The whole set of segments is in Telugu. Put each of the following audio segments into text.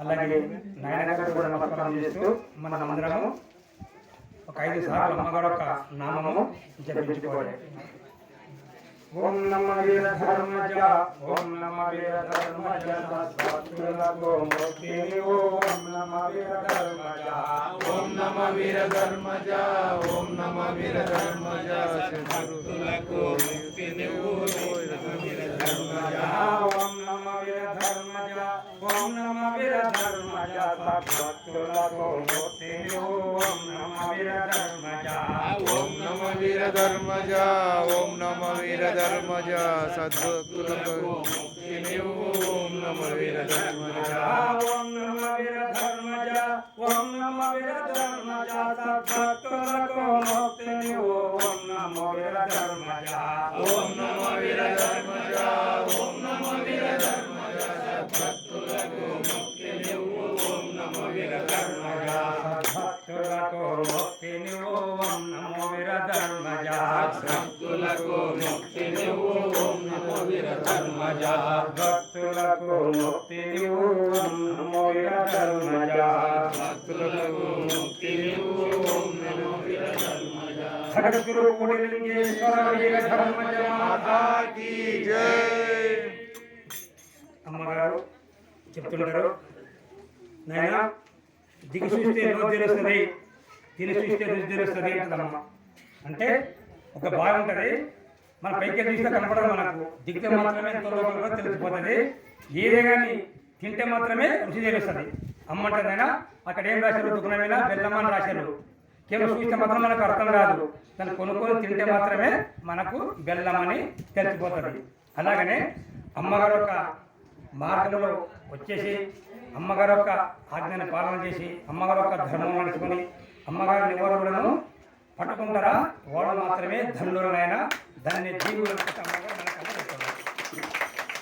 అలాగే నాయన గారు కూడా నమస్కారం చేస్తూ మన అందరము ఒక ఐదు సార్లు అమ్మగారు ఒక నామము జపించుకోవాలి. ఓం నమ వీర ధర్మజ ఓం నమ వీర ధర్మజ ముక్తి ఓం నమ వీర ధర్మజ. ఓం నమ వీర ధర్మజ ఓం నమ వీర ధర్మజ భక్తులకు ముక్తి నువ్వు ఓం నమ వీర ధర్మజ. ఓం నమ వీర ధర్మజ సత్తులకు ముక్తి ఓం నమ వీర ధర్మజ ఓం నమ వీర ధర్మజ ఓం నమ వీర ధర్మజ సద్భక్తులకు ముక్తి నువ్వు ఓం నమ వీర ధర్మజ ఓం నమ వీర ధర్మజ ఓం నమ వీర ధర్మజ సద్భక్తులకు ముక్తి ఓం సద్భక్తులకు ముక్తి నువ్వు ఓం నమ వీర భక్తులకు ముక్తి ఓం నమో వీర భక్తులకు ముక్తి నువ్వు ఓం నమో భక్తులకు ముక్తి నువ్వు ఓం కోటిలింగేశ్వర మాతా కీ జై అమ్మగారు చెప్తుంటారు. నాయన దిగి చూస్తే రోజు తెలుస్తుంది తిని చూస్తే రుచి తెలుస్తుంది అంటదమ్మ. అంటే ఒక బావి ఉంటుంది. మన పైకి చూస్తే కనపడదు మనకు. దిగితే మాత్రమే తెలిసిపోతుంది. ఏదే కానీ తింటే మాత్రమే రుచి తెలుస్తుంది. అమ్మంటదైనా అక్కడ ఏం రాశారు? దుకాణమైనా బెల్లమని రాశారు. కేవలం చూస్తే మాత్రం మనకు అర్థం కాదు. దాన్ని కొనుక్కొని తింటే మాత్రమే మనకు బెల్లమని తెలిసిపోతుంది. అలాగనే అమ్మగారు యొక్క మార్గంలో వచ్చేసి అమ్మగారు యొక్క ఆజ్ఞాన్ని పాలన చేసి అమ్మగారు యొక్క ధర్మం నడుచుకొని అమ్మగారి నివారణను పట్టుకుంటారా? వాళ్ళు మాత్రమే ధనులైన దాన్ని జీవులు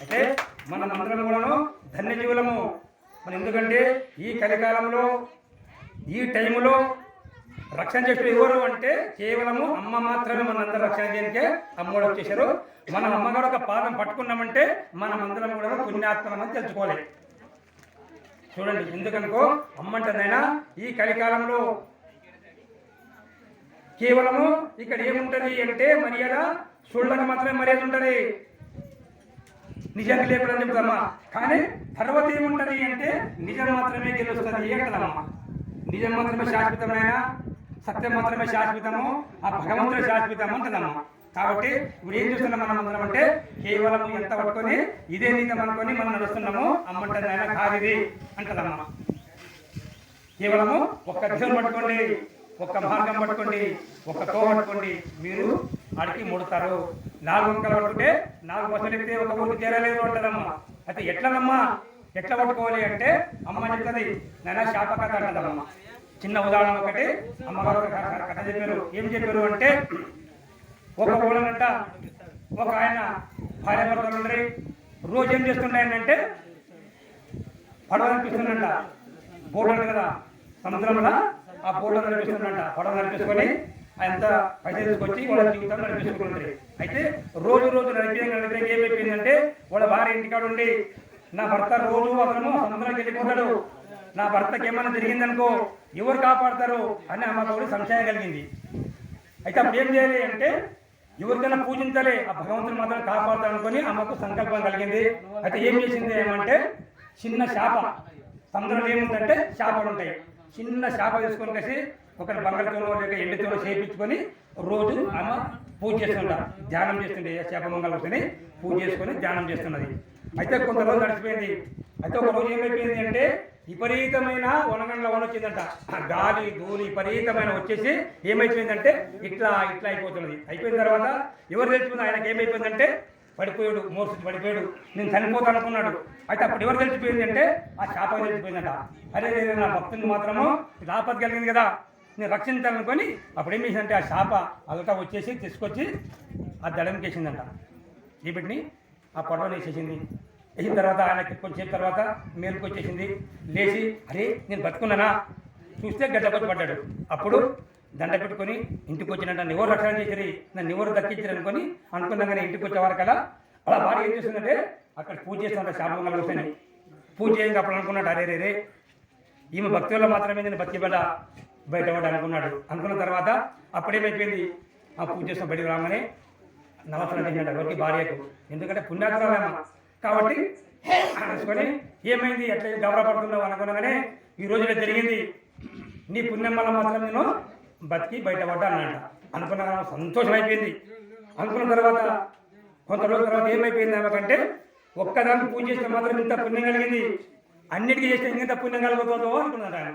అయితే మన అందరం కూడాను ధన్య జీవులము. మన ఎందుకంటే ఈ కలికాలంలో ఈ టైంలో రక్షణ చెప్పిన ఎవరు అంటే కేవలము అమ్మ మాత్రమే మనందరం రక్షణ చేయడానికే అమ్మోడు వచ్చేసారు మనం అమ్మగారు ఒక పాదం పట్టుకున్నామంటే మనం అందరం కూడా పుణ్యాత్మని తెలుసుకోవాలి. చూడండి ఎందుకనుకో అమ్మంటదైనా ఈ కలికాలంలో కేవలము ఇక్కడ ఏముంటది అంటే మర్యాద చూడడానికి మాత్రమే మర్యాద ఉంటుంది. నిజానికి లేకుండా చెప్తామా కానీ తర్వాత ఏముంటుంది అంటే నిజం మాత్రమే గెలుస్తుంది అంటదమ్మా. నిజం మాత్రమే శాశ్వతమైన సత్యం మాత్రమే శాశ్వతము ఆ భగవంతుడు శాశ్వతం అంటున్నాము. కాబట్టి ఇప్పుడు ఏం చూస్తున్నాం మనం అందరం అంటే కేవలం ఎంత పట్టుకొని ఇదే నిజం అనుకొని మనం నడుస్తున్నాము అమ్మంటది ఆయన కాదిది అంటదమ్మా కేవలము ఒక్క దిశను పట్టుకోండి ఒక్క మార్గం పట్టుకోండి ఒక్క తో పట్టుకోండి మీరు అడిగి ముడతారు. నాలుగు వంకలు పట్టుకుంటే నాలుగు బస్సులు ఎక్కితే ఒక ఊరికి చేరలేదు అంటారమ్మా అయితే ఎట్లనమ్మా? ఎట్లా పట్టుకోవాలి అంటే అమ్మ చెప్తుంది నాయన శాపకథ అంటదమ్మా చిన్న ఉదాహరణ ఒకటి. అమ్మగారు కథ చెప్పారు. ఏం చెప్పారు అంటే ఒక ఊళ్ళనంట ఒక ఆయన భార్య భర్తలు ఉండరు. రోజు ఏం చేస్తున్నాయనంటే పడవ అనిపిస్తుందంట బోట్ కదా సముద్రంలో ఆ బోట్ నడిపిస్తుందంట పడవ నడిపించుకొని అంత పైసలు తీసుకొచ్చి వాళ్ళ జీవితం నడిపించుకుంటారు అయితే రోజు రోజు నడిపించడం ఏం ఏమైపోయిందంటే వాళ్ళ భార్య ఇంటికాడ ఉండి నా భర్త రోజు అతను సముద్రానికి వెళ్ళిపోతాడు. నా భర్తకి ఏమైనా జరిగిందనుకో ఎవరు కాపాడతారు అని ఆమెకు సంశయం కలిగింది. అయితే అప్పుడు ఏం చేయాలి అంటే ఎవరికైనా పూజించాలి ఆ భగవంతుని మాత్రం కాపాడుతాడు అనుకొని ఆమెకు సంకల్పం కలిగింది. అయితే ఏం చేసింది ఏమంటే చిన్న శాప సముద్రంలో ఏముందంటే చేపలు ఉంటాయి. చిన్న చేప తీసుకొని కలిసి ఒకరి బంగాళతోనో లేక ఎండితోనో చేయించుకొని రోజు ఆమె పూజ చేస్తుంటారు ధ్యానం చేస్తుండే చేప మంగళ పూజ చేసుకొని ధ్యానం చేస్తున్నది. అయితే కొంత రోజు నడిచిపోయింది అయితే ఒక రోజు ఏమైపోయింది అంటే విపరీతమైన వనగండ్ల వన వచ్చిందంట ఆ గాలి ధూళి విపరీతమైన వచ్చేసి ఏమైపోయిందంటే ఇట్లా ఇట్లా అయిపోతున్నది. అయిపోయిన తర్వాత ఎవరు తెలిసిపోయింది ఆయనకి ఏమైపోయిందంటే పడిపోయాడు మోర్చి పడిపోయాడు. నేను చనిపోతాను అనుకున్నాడు. అయితే అప్పుడు ఎవరు తెలిసిపోయింది అంటే ఆ శాప తెలిసిపోయిందంట. అరే నా భక్తుని మాత్రము ఇది కలిగింది కదా. నేను రక్షించాలనుకొని అప్పుడు ఏం చేసిందంటే ఆ శాప అలక వచ్చేసి తీసుకొచ్చి ఆ దళంకేసిందంట ఈ ఆ పొడవని వేసేసింది. వేసిన తర్వాత ఆయనకి కొంచెం తర్వాత మేలుకు వచ్చేసింది. లేచి అరే నేను బతుకున్నానా? చూస్తే గడ్డపట్టి పడ్డాడు. అప్పుడు దండ పెట్టుకొని ఇంటికి వచ్చినట్టు నన్ను ఎవరు రక్షణ చేసిరి నన్ను ఎవరు దక్కించారు అనుకొని అనుకున్నాగానే ఇంటికి వచ్చేవారు కదా. అలా భార్య ఏం చేస్తుందంటే అక్కడ పూజ చేస్తున్నారు శాపంగా కూర్చొని పూజ చేయంగా అప్పుడు అనుకున్నాడు అరే రే ఈమె భక్తి వల్ల మాత్రమే నేను బతికి బిడ్డ బయటపడ్డా అనుకున్నాడు. అనుకున్న తర్వాత అప్పుడేమైపోయింది? ఆ పూజ చేసిన బయటకు రాగానే నమస్కారం చేసినట్టు ఎవరికి? భార్యకు. ఎందుకంటే పుణ్యాకరమేమ కాబట్టి అనుకొని ఏమైంది? ఎట్లా గౌరవపడుతున్నావు అనుకునగానే ఈ రోజు ఇలా జరిగింది. నీ పుణ్యం వల్ల మాత్రం నేను బతికి బయటపడ్డా అన్నట అనుకున్న సంతోషం అయిపోయింది అనుకున్న తర్వాత కొంత రోజుల తర్వాత ఏమైపోయింది ఆమెకంటే ఒక్కదాన్ని పూజ చేస్తే మాత్రం ఇంత పుణ్యం కలిగింది. అన్నిటికీ చేస్తే ఇంత పుణ్యం కలుగుతుందో అనుకున్నాడు ఆయన.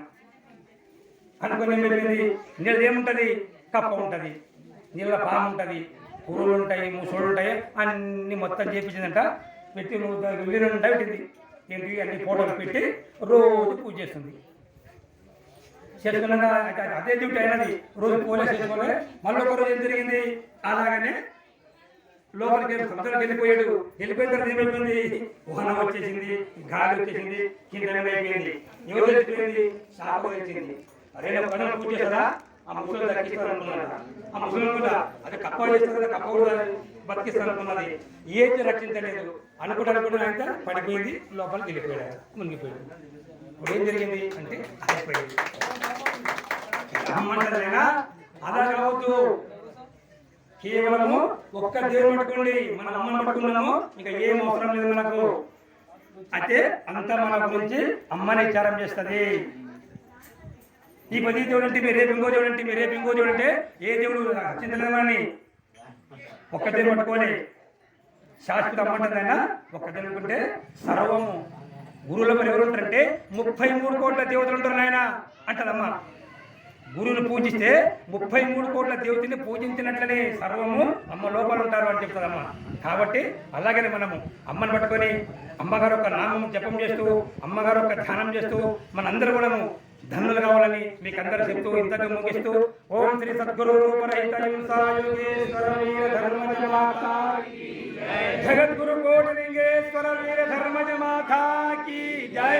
అనుకుని ఏమైపోయింది? నీళ్ళ ఏముంటుంది? కప్ప ఉంటుంది. నీళ్ళ పాము ఉంటుంది పురుగులు ఉంటాయి ముసళ్ళు ఉంటాయి అన్ని మొత్తం చేపించిందంట. పెట్టి వీళ్ళు ఉంటాయి పెట్టింది ఏంటి అన్ని ఫోటోలు పెట్టి రోజు పూజ చేస్తుంది. చేసుకున్నాక అదే- డ్యూటీ అయినది. రోజు పూజ చేసుకోవాలి మళ్ళీ ఒక రోజు ఏం జరిగింది? అలాగనే లోపలికి సముద్రానికి వెళ్ళిపోయాడు. వెళ్ళిపోయిన తర్వాత ఏమైపోయింది? వాహనం వచ్చేసింది గాలి వచ్చేసింది కింద అయిపోయింది. ఎవరు వెళ్ళిపోయింది శాపం వచ్చింది. అరే నేను పనులు పూజ చేస్తారా ఆ ముసలి దక్కిస్తాను అనుకున్నాడు ఆ ముసలి కూడా అది కప్ప చేస్తారు కదా కప్ప కూడా. బతికిస్తాను అనుకున్నది ఏది రక్షించలేదు అనుకుంటా అనుకుంటున్నా అంటే పడిపోయింది లోపలికి వెళ్ళిపోయాడు మునిగిపోయాడు. ఇప్పుడు ఏం జరిగింది అంటే అయిపోయింది రమ్మంటారైనా? అలా కావద్దు. కేవలము ఒక్క దేవుని పట్టుకోండి. మన అమ్మను పట్టుకున్నాము. ఇంకా ఏం అవసరం లేదు మనకు. అయితే అంత మన గురించి అమ్మని విచారం చేస్తుంది. ఈ పది దేవుడు అంటే మీరు రేపు ఇంకో చూడండి అంటే మీరు రేపు ఇంకో చూడండి ఏ దేవుడు? చింతలేమని ఒక్క పట్టుకొని శాశ్వత అమ్మంటుందైనా ఒక్క అనుకుంటే సర్వము. గురువుల మరి ఎవరు ఉంటారంటే ముప్పై మూడు కోట్ల దేవతలు ఉంటారు నాయన అంటదమ్మా. గురువుని పూజిస్తే ముప్పై మూడు కోట్ల దేవతని పూజించినట్లనే సర్వము అమ్మ లోపల ఉంటారు అని చెప్తుందమ్మ. కాబట్టి అలాగనే మనము అమ్మని పట్టుకొని అమ్మగారు యొక్క నామం జపం చేస్తూ అమ్మగారు యొక్క ధ్యానం చేస్తూ మనందరూ కూడాను ధనులు కావాలని మీకు అందరూ చెప్తూ ఇంతకు ముగిస్తూ ఓం శ్రీ సద్గురు జగద్గురు కోటి లింగేశ్వర వీర ధర్మజ మాతా కీ జై.